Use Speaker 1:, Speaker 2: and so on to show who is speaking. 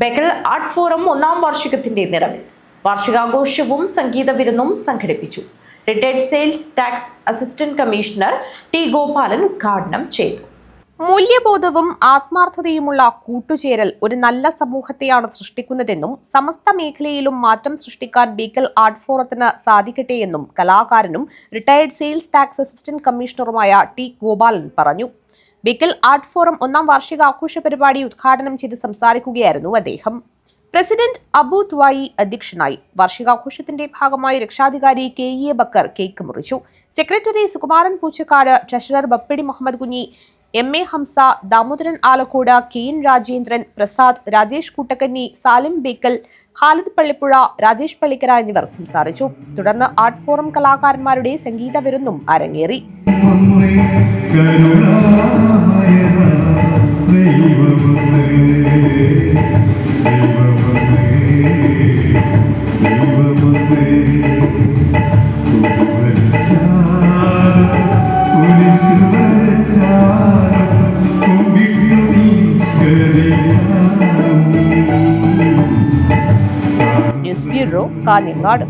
Speaker 1: Bekal art forum ഒന്നാം വാർഷികത്തിന്റെ നിറവിൽ വാർഷികാഘോഷവും സംഗീത വിരുന്നും സംഘടിപ്പിച്ചു. Retired sales tax assistant commissioner T Gopalan ഉദ്ഘാടനം ചെയ്തു.
Speaker 2: മൂല്യബോധവും ആത്മാർത്ഥതയുമുള്ള കൂട്ടുചേരൽ ഒരു നല്ല സമൂഹത്തെയാണ് സൃഷ്ടിക്കുന്നതെന്നും സമസ്ത മേഖലയിലും മാറ്റം സൃഷ്ടിക്കാൻ ബീക്കൽ ആർട്ട് ഫോറത്തിന് സാധിക്കട്ടെയെന്നും കലാകാരനും റിട്ടയർഡ് സെയിൽസ് ടാക്സ് അസിസ്റ്റന്റ് കമ്മീഷണറുമായ ടി ഗോപാലൻ പറഞ്ഞു. ബീക്കൽ ആർട്ട് ഫോറം ഒന്നാം വാർഷിക ആഘോഷ പരിപാടി ഉദ്ഘാടനം ചെയ്ത് സംസാരിക്കുകയായിരുന്നു അദ്ദേഹം. പ്രസിഡന്റ് അബു ത്വായി അധ്യക്ഷനായി വാർഷികാഘോഷത്തിന്റെ ഭാഗമായി രക്ഷാധികാരി K E A Bakkar cake മുറിച്ചു. Secretary Sukumaran Poochakkad treasurer Bappidi Muhammad Kunhi M A Hamsa Damodaran Alakkode K N Rajendran Prasad Rajesh Koottakkanni Salim Bekal Khalid Pallipuzha Rajesh Pallikkara എന്നിവർ സംസാരിച്ചു. തുടർന്ന് ആർട്ട് ഫോറം കലാകാരന്മാരുടെ സംഗീത വിരുന്നും അരങ്ങേറി.
Speaker 3: ഒന്നേ
Speaker 2: news bureau కాలింగాడ్